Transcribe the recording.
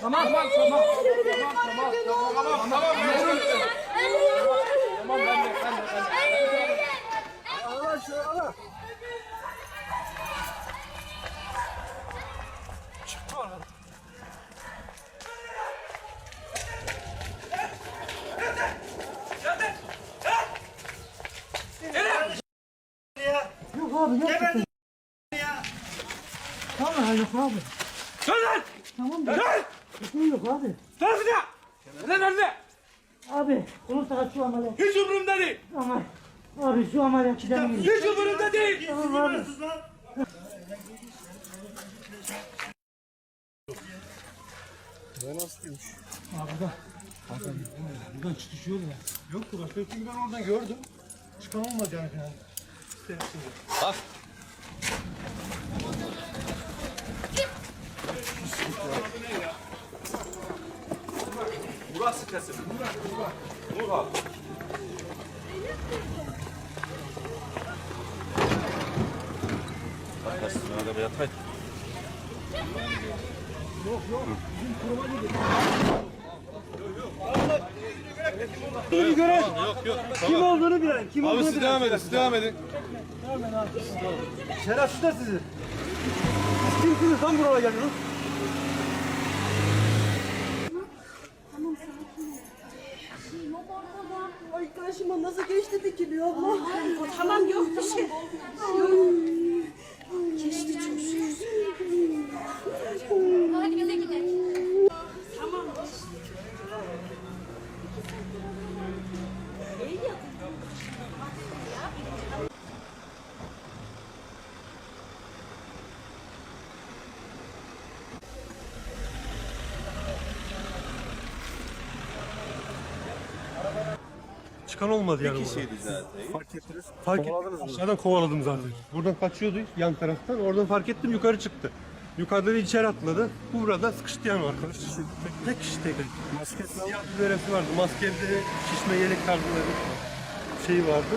Tamam tamam tamam. Yok abi yok. Tamam yok abi. Dön lan! Tamam Dön! da bir şey yok abi. Dön bir daha! Nerede nerede? Abi bunu sakat şu ameliyat. Hiç umurumda değil. Ama abi şu ameliyat gidelim. Hiç umurumda değil. Tamam abi. Buradan çıkış yolu ya. Yok burası. Çünkü ben oradan gördüm. Çıkan olmadı yani falan. Burası kesin. Nur al. Arkadaşlar arabaya yatayım. Bir görev. Yok yok. Kim olduğunu bilen. Kim Abi olduğunu siz devam edin, siz devam edin. Şerefsizler sizi. Siz kimsiniz lan buraya geliyorsunuz? Tamam. Ay karşıma nasıl geçti dikiliyor abla. Tamam yok bir şey. Geçti Çıkan olmadı yani. Bir kişiydi zaten. Fark ettiniz. Fark ettiniz. Aşağıdan kovaladım zaten. Buradan kaçıyordu yan taraftan. Oradan fark ettim yukarı çıktı. Yukarıda bir içeri atladı. Burada sıkıştı yani arkadaş. Tek, kişi tek. Maske siyah bir beresi vardı. Maskede şişme yelek tarzında bir şey vardı.